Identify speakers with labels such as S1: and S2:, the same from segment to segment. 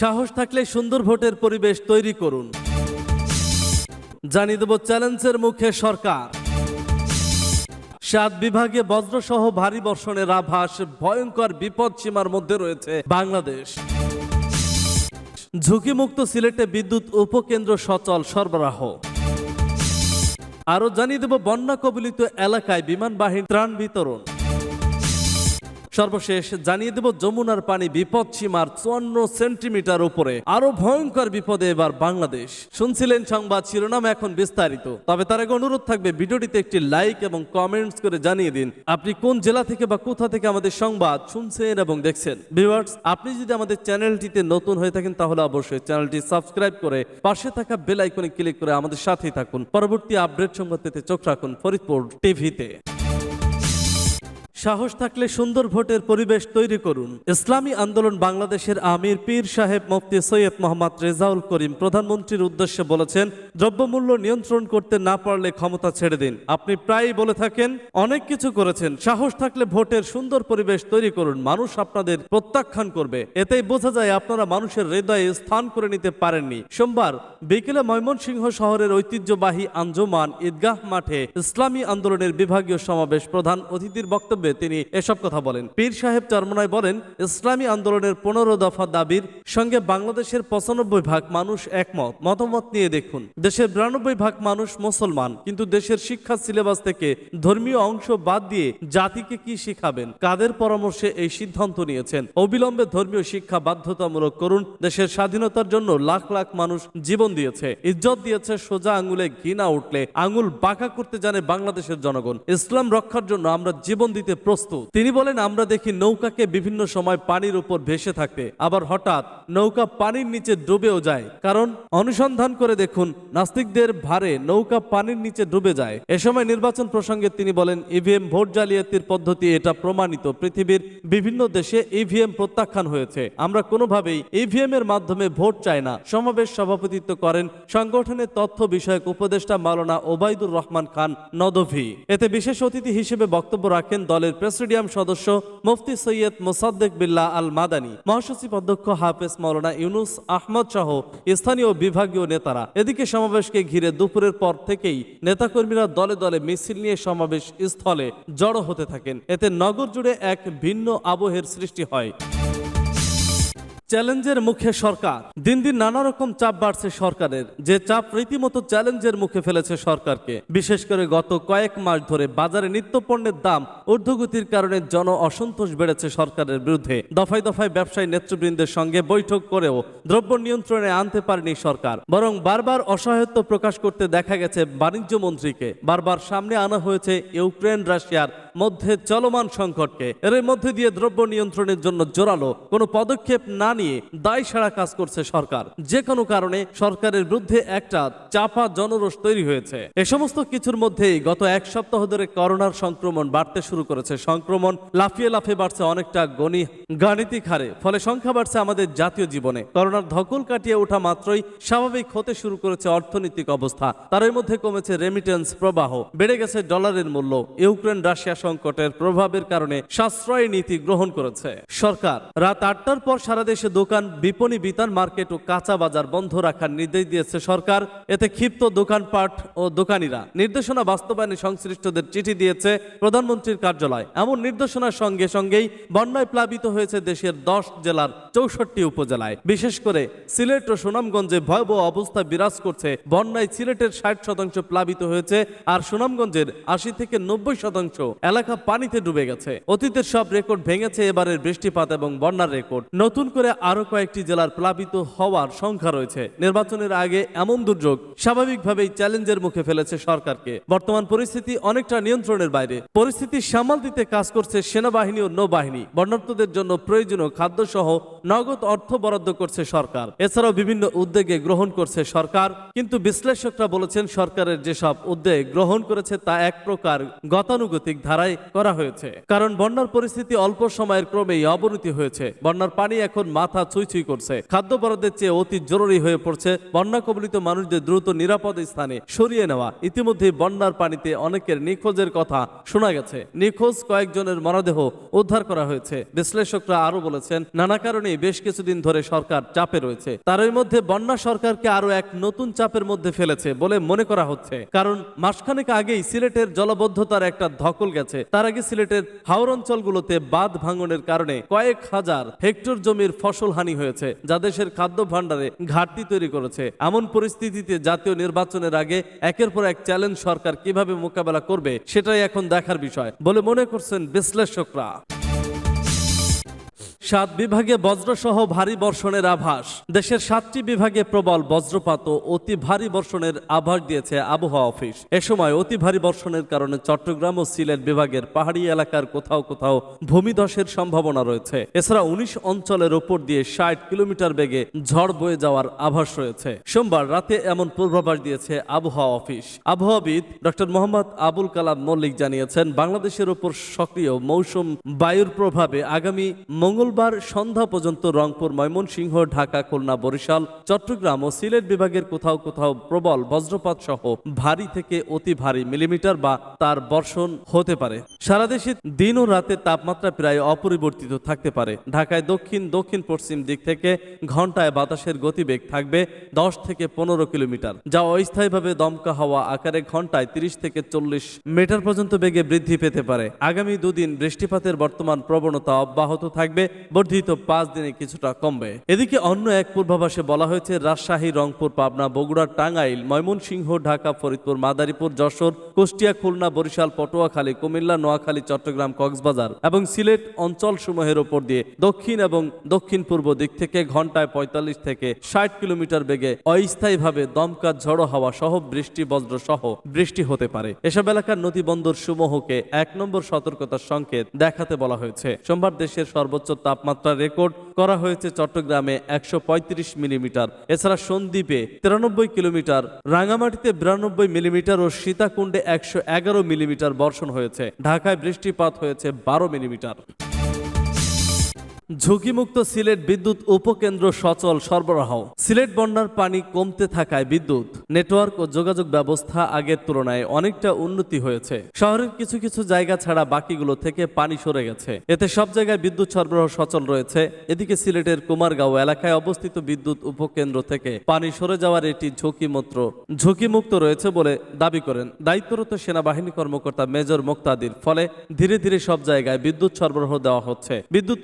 S1: সাহস থাকলে সুন্দর ভোটের পরিবেশ তৈরি করুন। জানিয়ে দেব চ্যালেঞ্জের মুখে সরকার। সাত বিভাগে বজ্রসহ ভারী বর্ষণের আভাস, ভয়ঙ্কর বিপদ সীমার মধ্যে রয়েছে বাংলাদেশ। ঝুঁকিমুক্ত সিলেটে বিদ্যুৎ উপকেন্দ্র সচল সরবরাহ। আরও জানিয়ে দেব বন্যা কবলিত এলাকায় বিমান বাহিনী ত্রাণ বিতরণ। সর্বশেষ জানিয়ে দেব, যমুনার পানি বিপদ সীমার চুয়ান্ন সেন্টিমিটার উপরে। আরও ভয়ঙ্কর বিপদে এবার বাংলাদেশ। শুনছিলেন সংবাদ শিরোনাম এখন বিস্তারিত। তবে তার আগে অনুরোধ থাকবে, ভিডিওটিতে একটি লাইক এবং কমেন্টস করে জানিয়ে দিন, আপনি কোন জেলা থেকে বা কোথা থেকে আমাদের সংবাদ শুনছেন এবং দেখছেন। ভিউয়ার্স আপনি যদি আমাদের চ্যানেলটিতে নতুন হয়ে থাকেন, তাহলে অবশ্যই চ্যানেলটি সাবস্ক্রাইব করে পাশে থাকা বেল আইকনে ক্লিক করে আমাদের সাথেই থাকুন। পরবর্তী আপডেট সংবাদ পেতে চোখ রাখুন ফরিদপুর টিভিতে। সাহস থাকলে সুন্দর ভোটের পরিবেশ তৈরি করুন। ইসলামী আন্দোলন বাংলাদেশের আমির পীর সাহেব মুফতি সৈয়দ মোহাম্মদ রেজাউল করিম প্রধানমন্ত্রীর উদ্দেশ্যে বলেছেন, দ্রব্যমূল্য নিয়ন্ত্রণ করতে না পারলে ক্ষমতা ছেড়ে দিন। আপনি প্রায়ই বলে থাকেন, অনেক কিছু করেছেন, সাহস থাকলে ভোটের সুন্দর পরিবেশ তৈরি করুন, মানুষ আপনাদের প্রত্যাখ্যান করবে। এতেই বোঝা যায় আপনারা মানুষের হৃদয়ে স্থান করে নিতে পারেননি। সোমবার বিকেলে ময়মনসিংহ শহরের ঐতিহ্যবাহী আঞ্জমান ঈদগাহ মাঠে ইসলামী আন্দোলনের বিভাগীয় সমাবেশ প্রধান অতিথির বক্তব্যে তিনি এসব কথা বলেন। পীর সাহেব চরমনায় বলেন, ইসলামী আন্দোলনের পনেরো দফা দাবির সঙ্গে বাংলাদেশের পঁচানব্বই ভাগ মানুষ একমত। মতামত নিয়ে দেখুন। দেশের বিরানব্বই ভাগ মানুষ মুসলমান, কিন্তু দেশের শিক্ষা সিলেবাস থেকে ধর্মীয় অংশ বাদ দিয়ে জাতিকে কি শিখাবেন? কাদের পরামর্শে এই সিদ্ধান্ত নিয়েছেন? অবিলম্বে ধর্মীয় শিক্ষা বাধ্যতামূলক করুন। দেশের স্বাধীনতার জন্য লাখ লাখ মানুষ জীবন দিয়েছে। ইজ্জত দিয়েছে সোজা আঙ্গুলে ঘৃণা উঠলে। আঙ্গুল বাঁকা করতে জানে বাংলাদেশের জনগণ। ইসলাম রক্ষার জন্য আমরা জীবন দিতে প্রস্তুত। তিনি বলেন, আমরা দেখি নৌকাকে বিভিন্ন সময় পানির উপর ভেসে থাকতে, আবার হঠাৎ নৌকা পানির নিচে ডুবেও যায়। কারণ অনুসন্ধান করে দেখুন, নাস্তিকদের ভারে নৌকা পানির নিচে ডুবে যায়। এ সময় নির্বাচন প্রসঙ্গে তিনি বলেন, ইভিএম ভোট জালিয়াতির পদ্ধতি এটা প্রমাণিত। পৃথিবীর বিভিন্ন দেশে ইভিএম প্রত্যাখ্যান হয়েছে। আমরা কোনোভাবেই ইভিএম এর মাধ্যমে ভোট চাই না। সমাবেশ সভাপতিত্ব করেন সংগঠনের তথ্য বিষয়ক উপদেষ্টা মাওলানা ওবায়দুর রহমান খান নদভি। এতে বিশেষ অতিথি হিসেবে বক্তব্য রাখেন দলের প্রেসিডিয়াম সদস্য মুফতি সৈয়দ মোসাদ্দেক বিল্লা আল মাদানী মহাসচিব অধ্যক্ষ হাফেজ মৌলানা ইউনুস আহমদ সহ স্থানীয় বিভাগীয় নেতারা। এদিকে সমাবেশকে ঘিরে দুপুরের পর থেকেই নেতাকর্মীরা দলে দলে মিছিল নিয়ে সমাবেশ স্থলে জড়ো হতে থাকেন। এতে নগর জুড়ে এক ভিন্ন আবহের সৃষ্টি হয়। চ্যালেঞ্জের মুখে সরকার। দিন দিন নানা রকম চাপ বাড়ছে সরকারের। যে চাপ রীতিমতো চ্যালেঞ্জের মুখে ফেলেছে সরকারকে। বিশেষ করে গত কয়েক মাস ধরে বাজারে নিত্যপণ্যের দাম ঊর্ধ্বগতির কারণে জন অসন্তোষ বেড়েছে সরকারের বিরুদ্ধে। দফায় দফায় ব্যবসায়ী নেতৃবৃন্দের সঙ্গে বৈঠক করেও দ্রব্য নিয়ন্ত্রণে আনতে পারেনি সরকার। বরং বারবার অসহায়ত্ব প্রকাশ করতে দেখা গেছে বাণিজ্য মন্ত্রীকে। বারবার সামনে আনা হয়েছে ইউক্রেন, রাশিয়ার মধ্যে চলমান সংকটকে, এর মধ্যে দিয়ে দ্রব্য নিয়ন্ত্রণের জন্য জোরালো কোনো পদক্ষেপ না নিয়ে দায় সারা কাজ করছে সরকার। যে কোনো কারণে সরকারের বিরুদ্ধে একটা চাপা জনরোষ তৈরি হয়েছে। এ সমস্ত কিছুর মধ্যেই গত এক সপ্তাহ ধরে করোনার সংক্রমণ বাড়তে শুরু করেছে। সংক্রমণ লাফিয়ে লাফিয়ে বাড়ছে অনেকটা গণি, গাণিতিক হারে, ফলে সংখ্যা বাড়ছে আমাদের জাতীয় জীবনে। করোনার ধকল কাটিয়ে ওঠা মাত্রই স্বাভাবিক হতে শুরু করেছে অর্থনৈতিক অবস্থা। তার মধ্যে কমেছে রেমিটেন্স প্রবাহ। বেড়ে গেছে ডলারের মূল্য। ইউক্রেন, রাশিয়া সংকটের প্রভাবের কারণে সাশ্রয়ী নীতি গ্রহণ করেছে। সরকার রাত আটটার পর সারা দেশে দোকান বিপণী বিতান মার্কেট ও কাঁচা বাজার বন্ধ রাখার নির্দেশ দিয়েছে সরকার। এতে ক্ষিপ্ত দোকানপাট ও দোকানিরা নির্দেশনা বাস্তবায়নে সংশ্লিষ্টদের চিঠি দিয়েছে প্রধানমন্ত্রীর কার্যালয়। এমন নির্দেশনার সঙ্গে সঙ্গেই বন্যায় প্লাবিত হয়েছে দেশের দশ জেলার চৌষট্টি উপজেলায়। বিশেষ করে সিলেট ও সুনামগঞ্জে ভয়াবহ অবস্থা বিরাজ করছে। বন্যায় সিলেটের ষাট শতাংশ প্লাবিত হয়েছে আর সুনামগঞ্জের আশি থেকে নব্বই শতাংশ এলাকা পানিতে ডুবে গেছে। অতীতের সব রেকর্ড ভেঙেছে, এবারের বৃষ্টিপাত এবং বন্যার রেকর্ড। নতুন করে আরও কয়েকটি জেলার প্লাবিত হওয়ার সংখ্যা রয়েছে। নির্বাচনের আগে এমন দুর্যোগ স্বাভাবিকভাবেই চ্যালেঞ্জের মুখে ফেলেছে সরকারকে। বর্তমান পরিস্থিতি অনেকটা নিয়ন্ত্রণের বাইরে। পরিস্থিতি সামাল দিতে কাজ করছে সেনাবাহিনী ও নৌবাহিনী। বন্যার্থদের জন্য প্রয়োজনীয় খাদ্য সহ নগদ অর্থ বরাদ্দ করছে সরকার। এছাড়াও বিভিন্ন উদ্যোগে গ্রহণ করছে সরকার। কিন্তু বিশ্লেষকরা বলেছেন, সরকারের যেসব উদ্যোগ গ্রহণ করেছে তা এক প্রকার গতানুগতিক ধারায় করা হয়েছে। কারণ বন্যার পরিস্থিতি অল্প সময়ের ক্রমেই অবনতি হয়েছে। বন্যার পানি এখন মাথা ছুঁই ছুঁই করছে। খাদ্য বরাদ্দের চেয়ে অতি জরুরি হয়ে পড়ছে বন্যা কবলিত মানুষদের দ্রুত নিরাপদ স্থানে সরিয়ে নেওয়া। ইতিমধ্যে বন্যার পানিতে অনেকের নিখোঁজের কথা শোনা গেছে। নিখোঁজ কয়েকজনের মরদেহ উদ্ধার করা হয়েছে। বিশ্লেষকরা আরও বলেছেন, নানা কারণে বেশ কিছুদিন ধরে সরকার চাপে রয়েছে। তারই মধ্যে বন্যা সরকারকে আরও এক নতুন চাপের মধ্যে ফেলেছে বলে মনে করা হচ্ছে। কারণ মাসখানেক আগেই সিলেটের জলবদ্ধতার একটা ধকল গেছে। তার আগে সিলেটের হাওর অঞ্চলগুলোতে বাঁধ ভাঙনের কারণে কয়েক হাজার হেক্টর জমির ফসল হানি হয়েছে, যা দেশের খাদ্য ভাণ্ডারে ঘাটতি তৈরি করেছে। এমন পরিস্থিতিতে জাতীয় নির্বাচনের আগে একের পর এক চ্যালেঞ্জ সরকার কীভাবে মোকাবেলা করবে, সেটাই এখন দেখার বিষয় বলে মনে করছেন বিশ্লেষকরা। সাত বিভাগে বজ্রসহ ভারী বর্ষণের আভাস। দেশের সাতটি বিভাগে প্রবল বজ্রপাত ও অতি ভারী বর্ষণের আভাস দিয়েছে আবহাওয়া অফিস। এ সময় অতি ভারী বর্ষণের কারণে চট্টগ্রাম ও সিলেট বিভাগের পাহাড়ি এলাকার কোথাও কোথাও ভূমিধসের সম্ভাবনা রয়েছে। এছাড়া উনিশ অঞ্চলের ওপর দিয়ে ষাট কিলোমিটার বেগে ঝড় বয়ে যাওয়ার আভাস রয়েছে। সোমবার রাতে এমন পূর্বাভাস দিয়েছে আবহাওয়া অফিস। আবহাওয়াবিদ ডক্টর মোহাম্মদ আবুল কালাম মল্লিক জানিয়েছেন, বাংলাদেশের ওপর সক্রিয় মৌসুম বায়ুর প্রভাবে আগামী মঙ্গলবার সন্ধ্যা পর্যন্ত রংপুর, ময়মনসিংহ, ঢাকা, খুলনা, বরিশাল, চট্টগ্রাম ও সিলেট বিভাগের কোথাও কোথাও প্রবল বজ্রপাত সহ ভারী থেকে অতি ভারী মিলিমিটার বা তার বর্ষণ হতে পারে। সারা দেশে দিন ও রাতের তাপমাত্রা প্রায় অপরিবর্তিত থাকতে পারে। ঢাকায় দক্ষিণ দক্ষিণ পশ্চিম দিক থেকে ঘন্টায় বাতাসের গতিবেগ থাকবে দশ থেকে পনেরো কিলোমিটার, যা অস্থায়ীভাবে দমকা হাওয়া আকারে ঘন্টায় তিরিশ থেকে চল্লিশ মিটার পর্যন্ত বেগে বৃদ্ধি পেতে পারে। আগামী দুদিন বৃষ্টিপাতের বর্তমান প্রবণতা অব্যাহত থাকবে বর্ধিত পাঁচ দিনে কিছুটা কমবে। এদিকে অন্য এক পূর্বাভাসে বলা হয়েছে, রাজশাহী, রংপুর, পাবনা, বগুড়া, টাঙ্গাইল, ময়মনসিংহ, ঢাকা, ফরিদপুর, মাদারীপুর, যশোর, কুষ্টিয়া, খুলনা, বরিশাল, পটুয়াখালী, কুমিল্লা, নোয়াখালী, চট্টগ্রাম, কক্সবাজার এবং সিলেট অঞ্চল সমূহের ওপর দিয়ে দক্ষিণ এবং দক্ষিণ পূর্ব দিক থেকে ঘন্টায় পঁয়তাল্লিশ থেকে ষাট কিলোমিটার বেগে অস্থায়ীভাবে দমকা ঝড়ো হাওয়া সহ বৃষ্টি, বজ্র সহ বৃষ্টি হতে পারে। এসব এলাকার নদী বন্দর সমূহকে এক নম্বর সতর্কতার সংকেত দেখাতে বলা হয়েছে। সোমবার দেশের সর্বোচ্চ তাপমাত্রা রেকর্ড করা হয়েছে চট্টগ্রামে একশো পঁয়ত্রিশ মিলিমিটার। এছাড়া সন্দ্বীপে তিরানব্বই কিলোমিটার রাঙামাটিতে বিরানব্বই মিলিমিটার ও সীতাকুণ্ডে একশো এগারো মিলিমিটার বর্ষণ হয়েছে। ঢাকায় বৃষ্টিপাত হয়েছে বারো মিলিমিটার। ঝুঁকিমুক্ত সিলেট বিদ্যুৎ উপকেন্দ্র সচল সরবরাহ। সিলেট বন্যার পানি কমতে থাকায় বিদ্যুৎ, নেটওয়ার্ক ও যোগাযোগ ব্যবস্থা আগের তুলনায় অনেকটা উন্নতি হয়েছে। শহরের কিছু কিছু জায়গা ছাড়া বাকিগুলো থেকে পানি সরে গেছে। এতে সব জায়গায় বিদ্যুৎ সরবরাহ সচল রয়েছে। এদিকে সিলেটের কুমারগাঁও এলাকায় অবস্থিত বিদ্যুৎ উপকেন্দ্র থেকে পানি সরে যাওয়ার এটি ঝুঁকিমুক্ত ঝুঁকিমুক্ত রয়েছে বলে দাবি করেন দায়িত্বরত সেনাবাহিনী কর্মকর্তা মেজর মোক্তাদির। ফলে ধীরে ধীরে সব জায়গায় বিদ্যুৎ সরবরাহ দেওয়া হচ্ছে। বিদ্যুৎ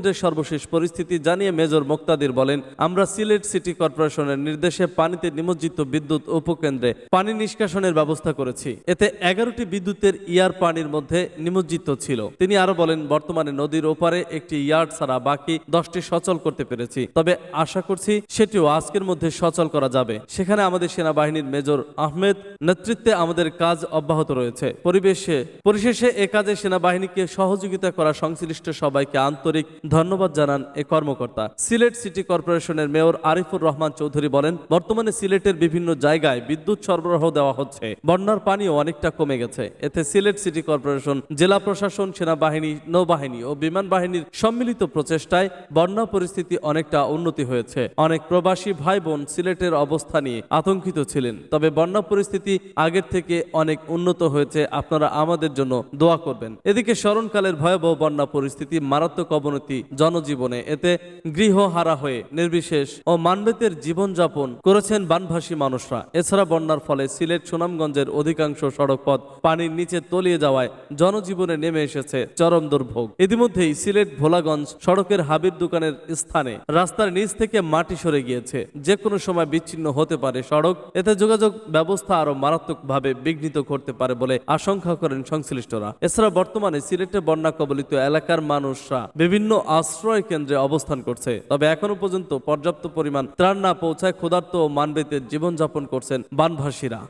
S1: উপকেন্দ্রের সর্বশেষ পরিস্থিতি জানিয়ে মেজর মোক্তাদির বলেন, আমরা সিলেট সিটি কর্পোরেশনের নির্দেশে পানিতে নিমজ্জিত বিদ্যুৎ উপকেন্দ্রে পানি নিষ্কাশনের ব্যবস্থা করেছি। এতে এগারোটি বিদ্যুতের ইয়ার পানির মধ্যে নিমজ্জিত ছিল। তিনি আরও বলেন, বর্তমানে নদীর ওপারে একটি ইয়ার্ড ছাড়া বাকি দশটি সচল করতে পেরেছি। তবে আশা করছি সেটিও আজকের মধ্যে সচল করা যাবে। সেখানে আমাদের সেনাবাহিনীর মেজর আহমেদ নেতৃত্বে আমাদের কাজ অব্যাহত রয়েছে। পরিবেশে, পরিশেষে এ কাজে সেনাবাহিনীকে সহযোগিতা করা সংশ্লিষ্ট সবাইকে আন্তরিক ধন্যবাদ জানান এ কর্মকর্তা। সিলেট সিটি কর্পোরেশনের মেয়র আরিফুর রহমান চৌধুরী বলেন, বর্তমানে সিলেটের বিভিন্ন জায়গায় বিদ্যুৎ সরবরাহ দেওয়া হচ্ছে। বন্যার পানিও অনেকটা কমে গেছে। এতে সিলেট সিটি কর্পোরেশন, জেলা প্রশাসন, সেনাবাহিনী, নৌবাহিনী ও বিমান বাহিনীর সম্মিলিত প্রচেষ্টায় বন্যা পরিস্থিতি অনেকটা উন্নতি হয়েছে। অনেক প্রবাসী ভাই বোন সিলেটের অবস্থা নিয়ে আতঙ্কিত ছিলেন। তবে বন্যা পরিস্থিতি আগের থেকে অনেক উন্নত হয়েছে। আপনারা আমাদের জন্য দোয়া করবেন। এদিকে স্মরণকালের ভয়াবহ বন্যা পরিস্থিতি মারাত্মক অবনতি জনজীবনে এতে গৃহহারা হয়ে নির্বিশেষ ও মানবেতের জীবনযাপন করেছেন বানভাসী মানুষরা। এছাড়া বন্যার ফলে সিলেট সুনামগঞ্জের অধিকাংশ সড়কপথ পানির নিচে তলিয়ে যাওয়ায় জনজীবনে নেমে এসেছে চরম দুর্ভোগ। ইতিমধ্যেই সিলেট ভোলাগঞ্জ সড়কের হাবির দোকানের স্থানে রাস্তার নিচ থেকে মাটি সরে গিয়েছে। যে কোনো সময় বিচ্ছিন্ন হতে পারে সড়ক, এতে যোগাযোগ ব্যবস্থা আরও মারাত্মকভাবে বিঘ্নিত করতে পারে বলে আশঙ্কা করেন সংশ্লিষ্টরা। এছাড়া বর্তমানে সিলেটে বন্যা কবলিত এলাকার মানুষরা বিভিন্ন আশ্রয় কেন্দ্রে অবস্থান করছে। তবে এখনও পর্যন্ত পর্যাপ্ত পরিমাণ ত্রাণ না পৌঁছায় ক্ষুধার্ত ও মানবীতে জীবনযাপন করছেন বানভাসীরা।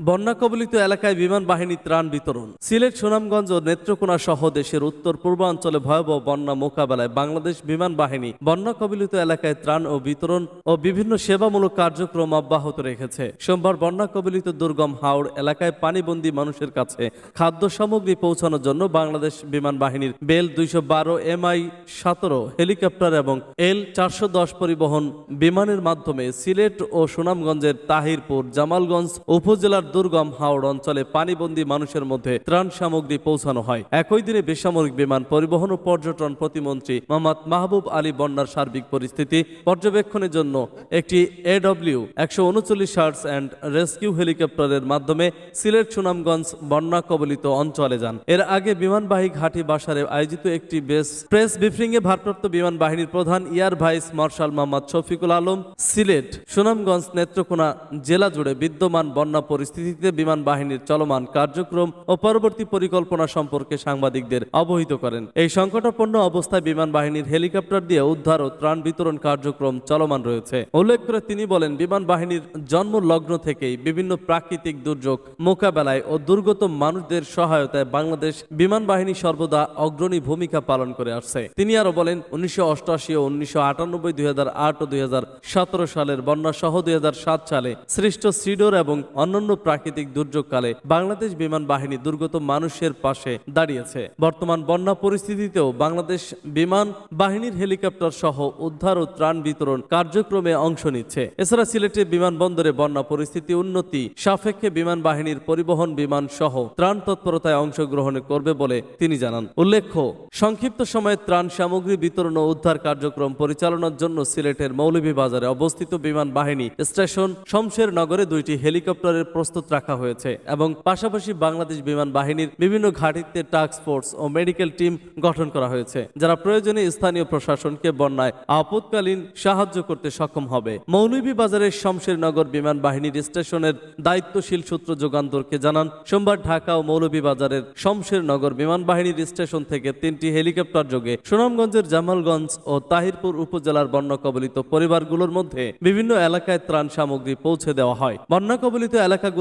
S1: বন্যা কবলিত এলাকায় বিমান বাহিনী ত্রাণ বিতরণ। সিলেট, সুনামগঞ্জ ও নেত্রকোনা সহ দেশের উত্তর পূর্বাঞ্চলে ভয়াবহ বন্যা মোকাবেলায় বাংলাদেশ বিমান বাহিনী বন্যা কবলিত এলাকায় ত্রাণ ও বিতরণ ও বিভিন্ন সেবামূলক কার্যক্রম অব্যাহত রেখেছে। সোমবার বন্যা কবলিত দুর্গম হাওড় এলাকায় পানিবন্দী মানুষের কাছে খাদ্য সামগ্রী পৌঁছানোর জন্য বাংলাদেশ বিমান বাহিনীর বেল দুইশো বারো এমআই সতেরো হেলিকপ্টার এবং এল চারশো দশ পরিবহন বিমানের মাধ্যমে সিলেট ও সুনামগঞ্জের তাহিরপুর, জামালগঞ্জ উপজেলার উপজেলার দুর্গম হাওড় অঞ্চলে পানিবন্দী মানুষের মধ্যে ত্রাণ সামগ্রী পৌঁছানো হয়। একই দিনে বেসামরিক বিমান পরিবহন ও পর্যটন প্রতিমন্ত্রী মোহাম্মদ মাহবুব আলী বন্যার সার্বিক পরিস্থিতি পর্যবেক্ষণের জন্য একটি এডব্লিউ একশো উনচল্লিশ সার্চ অ্যান্ড রেস্কিউ হেলিকপ্টারের মাধ্যমে সিলেট সুনামগঞ্জ বন্যা কবলিত অঞ্চলে যান। এর আগে বিমানবাহী ঘাটি বাসারে আয়োজিত একটি বেস প্রেস ব্রিফিংয়ে ভারপ্রাপ্ত বিমান বাহিনীর প্রধান air vice marshal Mohammad Shafiqul Alam Sylhet Sunamganj Netrokona জেলা জুড়ে বিদ্যমান বন্যা পরিস্থিতিতে বিমান বাহিনীর চলমান কার্যক্রম ও পরবর্তী পরিকল্পনা সম্পর্কে সাংবাদিকদের অবহিত করেন। এই সংকটাপন্ন অবস্থায় বিমান বাহিনীর হেলিকপ্টার দিয়ে উদ্ধার ও ত্রাণ বিতরণ কার্যক্রম চলমান রয়েছে। উল্লেখ করে তিনি বলেন বিমান বাহিনীর জন্ম লগ্ন থেকেই বিভিন্ন প্রাকৃতিক দুর্যোগ, মোকাবেলায় ও দুর্গত মানুষদের সহায়তায় বাংলাদেশ বিমান বাহিনী সর্বদা অগ্রণী ভূমিকা পালন করে আসছে। তিনি আরও বলেন, উনিশশো অষ্টআশি ও উনিশশো আটানব্বই, দুই হাজার আট ও দুই হাজার সতেরো সালের বন্যা সহ দুই হাজার সাত সালে সৃষ্ট সিডোর এবং অন্যান্য প্রাকৃতিক দুর্যোগকালে বাংলাদেশ বিমান বাহিনী দুর্গত মানুষের পাশে দাঁড়িয়েছে। বর্তমান বন্যা পরিস্থিতিতেও বাংলাদেশ বিমান বাহিনীর হেলিকপ্টার সহ উদ্ধার ও ত্রাণ বিতরণ কার্যক্রমে অংশ নিচ্ছে। এছাড়া সিলেটে বিমানবন্দরে বন্যা পরিস্থিতি উন্নতি, সাপেক্ষে বিমান বাহিনীর পরিবহন বিমান সহ ত্রাণ তৎপরতায় অংশগ্রহণ করবে বলে তিনি জানান। উল্লেখ্য, সংক্ষিপ্ত সময়ে ত্রাণ সামগ্রী বিতরণ ও উদ্ধার কার্যক্রম পরিচালনার জন্য সিলেটের মৌলভীবাজারে অবস্থিত বিমান বাহিনী স্টেশন শমশের নগরে দুইটি হেলিকপ্টারের প্রস্তুত রাখা হয়েছে এবং পাশাপাশি বাংলাদেশ বিমান বাহিনীর বিভিন্ন ঘাঁটিতে টাস্ক ফোর্স ও মেডিকেল টিম গঠন করা হয়েছে, যারা প্রয়োজনে স্থানীয় প্রশাসনকে বন্যায় আপৎকালীন সাহায্য করতে সক্ষম হবে। মৌলভীবাজারের শমশের নগর বিমান বাহিনীর স্টেশনের দায়িত্বশীল সূত্র যোগান্তরকে জানান, সোমবার ঢাকা ও মৌলভীবাজারের শমশের নগর বিমান বাহিনীর স্টেশন থেকে তিনটি হেলিকপ্টার যোগে সুনামগঞ্জের জামালগঞ্জ ও তাহিরপুর উপজেলার বন্যা কবলিত পরিবারগুলোর মধ্যে বিভিন্ন এলাকায় ত্রাণ সামগ্রী পৌঁছে দেওয়া হয়। বন্যা কবলিত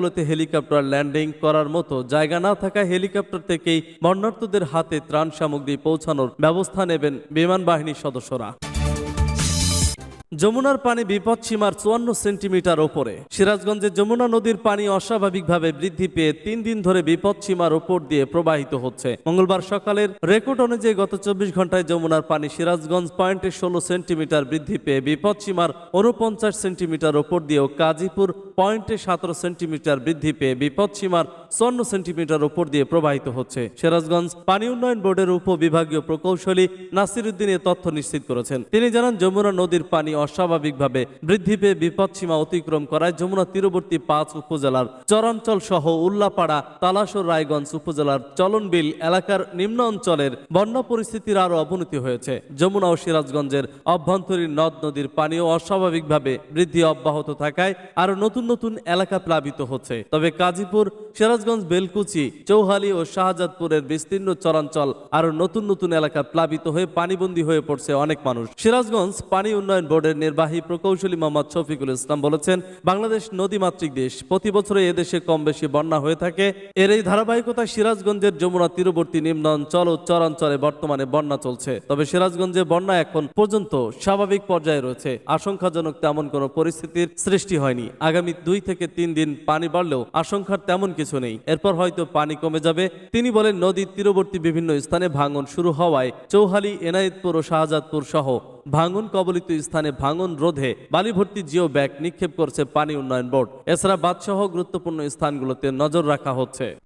S1: এলাকাগুলোতে হেলিকপ্টার ল্যান্ডিং করার মতো জায়গা না থাকায় হেলিকপ্টার থেকেই মর্ণার্থদের হাতে ত্রাণ সামগ্রী পৌঁছানোর ব্যবস্থা নেবেন বিমান বাহিনীর সদস্যরা। যমুনার পানি বিপদ সীমার চুয়ান্ন সেন্টিমিটার ওপরে। সিরাজগঞ্জে যমুনা নদীর পানি অস্বাভাবিকভাবে বৃদ্ধি পেয়ে তিন দিন ধরে বিপদ সীমার ওপর দিয়ে প্রবাহিত হচ্ছে। মঙ্গলবার সকালের রেকর্ড অনুযায়ী গত চব্বিশ ঘন্টায় যমুনার পানি সিরাজগঞ্জ পয়েন্টে ষোলো সেন্টিমিটার বৃদ্ধি পেয়ে বিপদ সীমার উনপঞ্চাশ সেন্টিমিটার ওপর দিয়েও কাজীপুর পয়েন্টে সতেরো সেন্টিমিটার বৃদ্ধি পেয়ে বিপদ সীমার চুয়ান্ন সেন্টিমিটার ওপর দিয়ে প্রবাহিত হচ্ছে। সিরাজগঞ্জ পানি উন্নয়ন বোর্ডের উপবিভাগীয় প্রকৌশলী নাসির উদ্দিন এ তথ্য নিশ্চিত করেছেন। তিনি জানান, যমুনা নদীর পানি অস্বাভাবিকভাবে বৃদ্ধি পেয়ে বিপদসীমা অতিক্রম করায় যমুনা তীরবর্তী পাঁচ উপজেলার চরাঞ্চল সহ উল্লাপাড়া তালাসর রায়গঞ্জ উপজেলার চলনবিল এলাকার নিম্ন অঞ্চলের বন্যা পরিস্থিতির আরও অবনতি হয়েছে। যমুনা ও সিরাজগঞ্জের অভ্যন্তরীণ নদ নদীর পানিও অস্বাভাবিকভাবে বৃদ্ধি অব্যাহত থাকায় আরও নতুন নতুন এলাকা প্লাবিত হচ্ছে। তবে কাজীপুর সিরাজগঞ্জ, বেলকুচি, চৌহালি ও শাহজাদপুরের বিস্তীর্ণ চরাঞ্চল আরও নতুন নতুন এলাকা প্লাবিত হয়ে পানিবন্দী হয়ে পড়ছে অনেক মানুষ। সিরাজগঞ্জ পানি উন্নয়ন বোর্ডের নির্বাহী প্রকৌশলী মোহাম্মদ শফিকুল ইসলাম বলেছেন, বাংলাদেশ নদীমাতৃক দেশ, প্রতি বছরে এদেশে কম বেশি বন্যা হয়ে থাকে। এর এই ধারাবাহিকতা সিরাজগঞ্জের যমুনা তীরবর্তী নিম্ন অঞ্চল ও চরাঞ্চলে বর্তমানে বন্যা চলছে। তবে সিরাজগঞ্জে বন্যা এখন পর্যন্ত স্বাভাবিক পর্যায়ে রয়েছে। আশঙ্কাজনক তেমন কোনো পরিস্থিতির সৃষ্টি হয়নি। আগামী দুই থেকে তিন দিন পানি বাড়লেও আশঙ্কার তেমন কিছু নেই। এরপর হয়তো পানি কমে যাবে। তিনি বলেন, নদীর তীরবর্তী বিভিন্ন স্থানে ভাঙন শুরু হওয়ায় চৌহালি, এনায়েতপুর ও শাহজাদপুর সহ ভাঙন কবলিত স্থানে ভাঙন রোধে বালি ভর্তি জিও ব্যাগ নিক্ষেপ করছে পানি উন্নয়ন বোর্ড। এছাড়া বাদসহ গুরুত্বপূর্ণ স্থানগুলোতে নজর রাখা হচ্ছে।